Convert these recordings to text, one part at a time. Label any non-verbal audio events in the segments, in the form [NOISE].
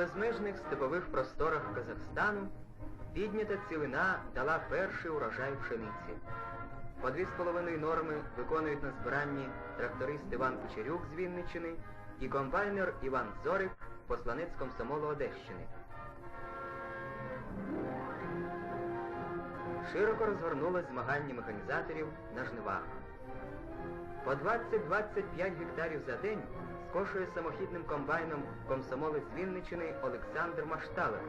Безмежних степових просторах Казахстану піднята цілина дала перший урожай пшениці. По дві з половиною норми виконують на збиранні тракторист Іван Кучерюк з Вінниччини і комбайнер Іван Зорик, посланець комсомолу Одещини. Широко розгорнулось змагання механізаторів на жнивах. По 20-25 гектарів за день скошує самохідним комбайном комсомолець Вінничини Олександр Машталер.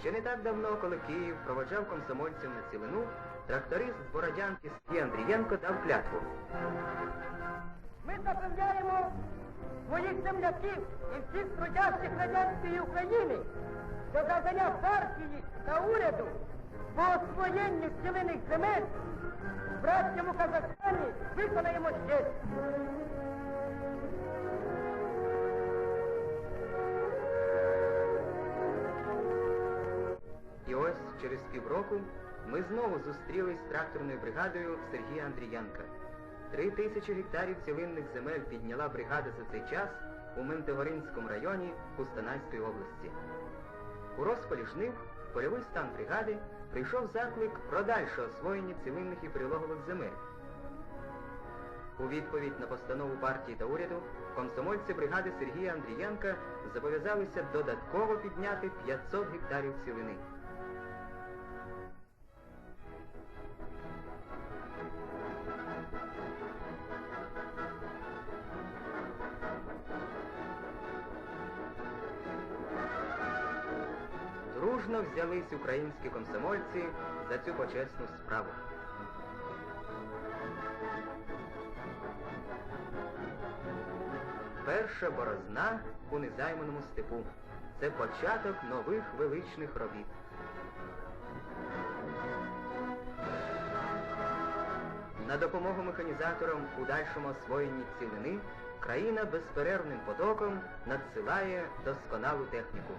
Ще не так давно, коли Київ проводжав комсомольців на цілину, тракторист з Бородянки Сергій Андрієнко дав клятву. Ми запевняємо своїх земляків і всіх трудящих радянської України, що завдання партії та уряду по освоєнню цілиних земель в братському Казахстані виконаємо ще. І ось через півроку ми знову зустрілись з тракторною бригадою Сергія Андрієнка. Три тисячі гектарів цілинних земель підняла бригада за цей час у Ментогоринському районі Кустанайської області. У розпалі жнив в польовий стан бригади прийшов заклик про дальше освоєння цілинних і прилогових земель. У відповідь на постанову партії та уряду комсомольці бригади Сергія Андрієнка зобов'язалися додатково підняти 500 гектарів цілини. Дружно взялись українські комсомольці за цю почесну справу. Перша борозна у незайманому степу. Це початок нових величних робіт. На допомогу механізаторам у дальшому освоєнні цілини країна безперервним потоком надсилає досконалу техніку.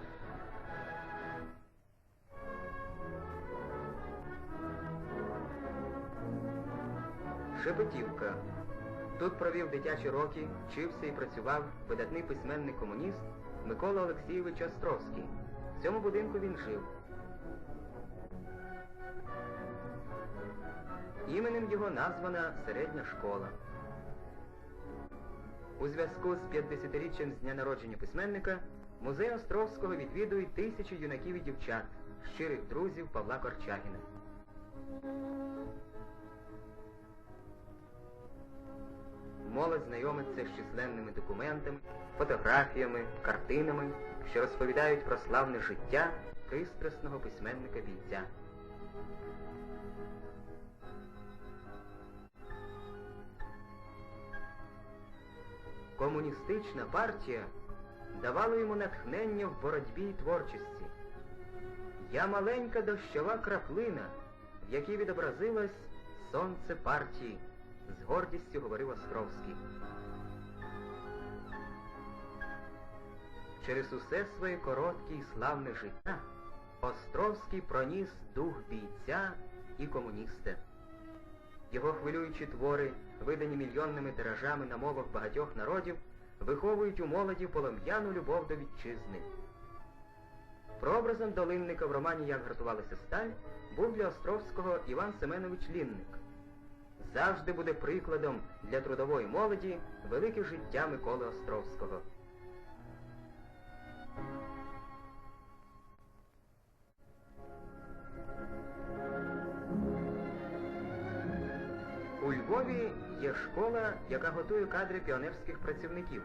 Шепетівка. Тут провів дитячі роки, вчився і працював видатний письменник комуніст Микола Олексійович Островський. В цьому будинку він жив. Іменем його названа середня школа. У зв'язку з 50-річчям з дня народження письменника музей Островського відвідують тисячі юнаків і дівчат, щирих друзів Павла Корчагіна. Молодь знайомиться з численними документами, фотографіями, картинами, що розповідають про славне життя пристрасного письменника бійця. Комуністична партія давала йому натхнення в боротьбі й творчості. Я маленька дощова краплина, в якій відобразилось сонце партії, з гордістю говорив Островський. Через усе своє коротке і славне життя Островський проніс дух бійця і комуніста. Його хвилюючі твори, видані мільйонними тиражами на мовах багатьох народів, виховують у молоді полум'яну любов до вітчизни. Прообразом долинника в романі Як гартувалася сталь був для Островського Іван Семенович Лінник. Завжди буде прикладом для трудової молоді велике життя Миколи Островського. У Львові є школа, яка готує кадри піонерських працівників.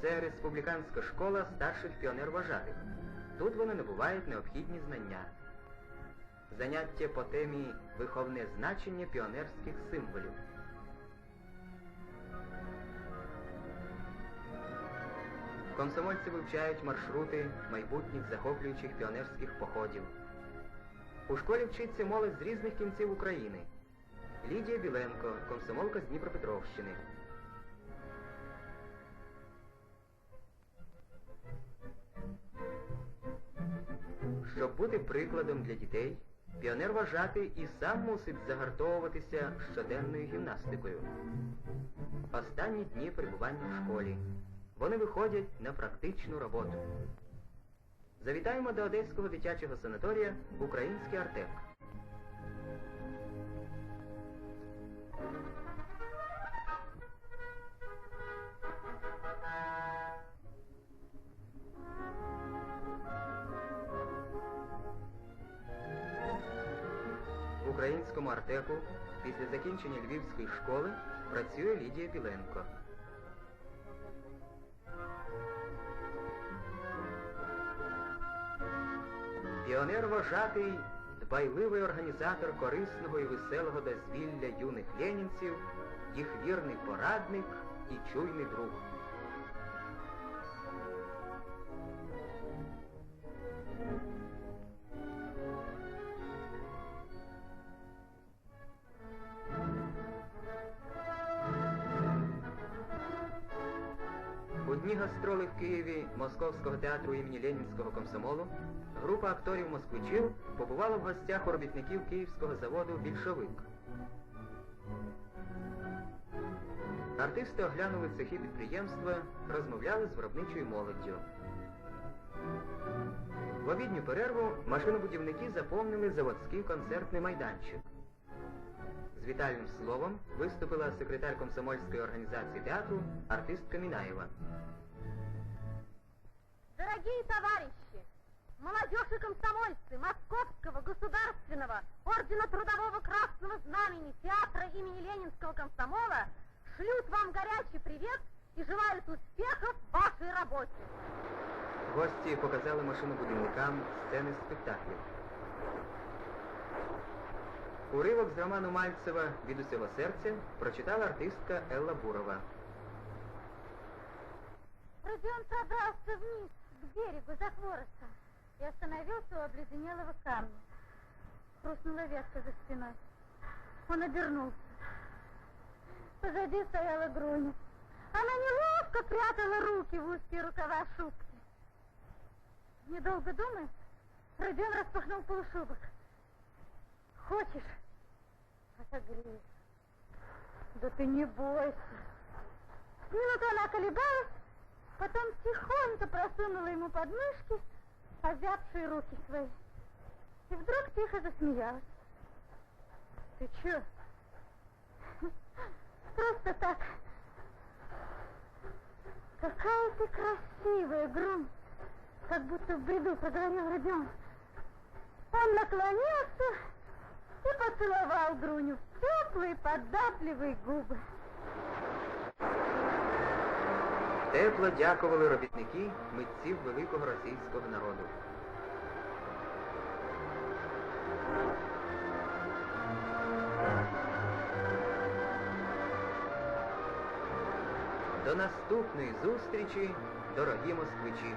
Це республіканська школа старших піонер-вожатих. Тут вони набувають необхідні знання. Заняття по темі виховне значення піонерських символів. Комсомольці вивчають маршрути майбутніх захоплюючих піонерських походів. У школі вчиться молодь з різних кінців України. Лідія Біленко, комсомолка з Дніпропетровщини. Щоб бути прикладом для дітей, піонер вважати і сам мусить загартовуватися щоденною гімнастикою. Останні дні перебування в школі. Вони виходять на практичну роботу. Завітаємо до Одеського дитячого санаторія Український Артек. Українському артеку після закінчення Львівської школи працює Лідія Біленко. Піонер вожатий, дбайливий організатор корисного і веселого дозвілля юних ленінців, їх вірний порадник і чуйний друг. У гастроли в Києві Московського театру імені Ленінського комсомолу група акторів москвичів побувала в гостях у робітників київського заводу Більшовик. Артисти оглянули цехи підприємства, розмовляли з виробничою молоддю. В обідню перерву машинобудівники заповнили заводський концертний майданчик. З вітальним словом виступила секретар комсомольської організації театру артистка Мінаєва. Дорогие товарищи, молодежь и комсомольцы Московского государственного ордена Трудового Красного Знамени театра имени Ленинского комсомола шлют вам горячий привет и желают успехов в вашей работе. Гості показали машинобудівникам сцени спектаклів. Уривок з роману Мальцева від усього серця прочитала артистка Елла Бурова. Родион пробрался вниз к берегу за хворостом и остановился у обледенелого камня. Хрустнула ветка за спиной. Он обернулся. Позади стояла Груня. Она неловко прятала руки в узкие рукава шубки. Недолго думая, Родион распахнул полушубок. Хочешь? Отогрею. Да ты не бойся. Минуту она колебалась, потом тихонько просунула ему под мышки озябшие руки свои. И вдруг тихо засмеялась. Ты чё? [LAUGHS] Просто так. Какая ты красивая, Грунь. Как будто в бреду проговорил Родион. Он наклонился и поцеловал Груню в теплые, податливые губы. Тепло дякували робітники митців великого російського народу. До наступної зустрічі, дорогі москвичі!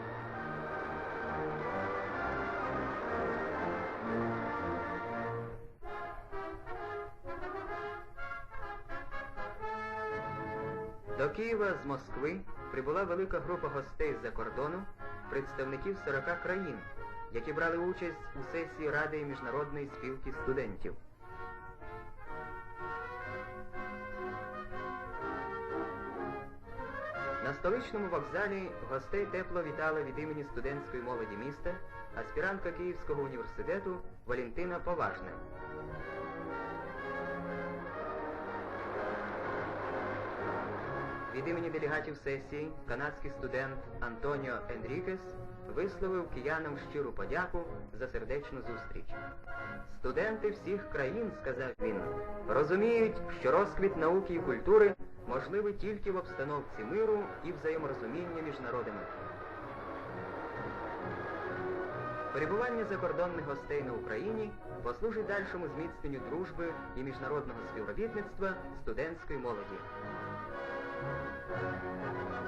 До Києва з Москви прибула велика група гостей з-за кордону, представників 40 країн, які брали участь у сесії Ради міжнародної спілки студентів. На столичному вокзалі гостей тепло вітала від імені студентської молоді міста аспірантка Київського університету Валентина Поважна. Від імені делегатів сесії канадський студент Антоніо Енрікес висловив киянам щиру подяку за сердечну зустріч. Студенти всіх країн, сказав він, розуміють, що розквіт науки і культури можливий тільки в обстановці миру і взаєморозуміння між народами. Перебування закордонних гостей на Україні послужить дальшому зміцненню дружби і міжнародного співробітництва студентської молоді. Thank you.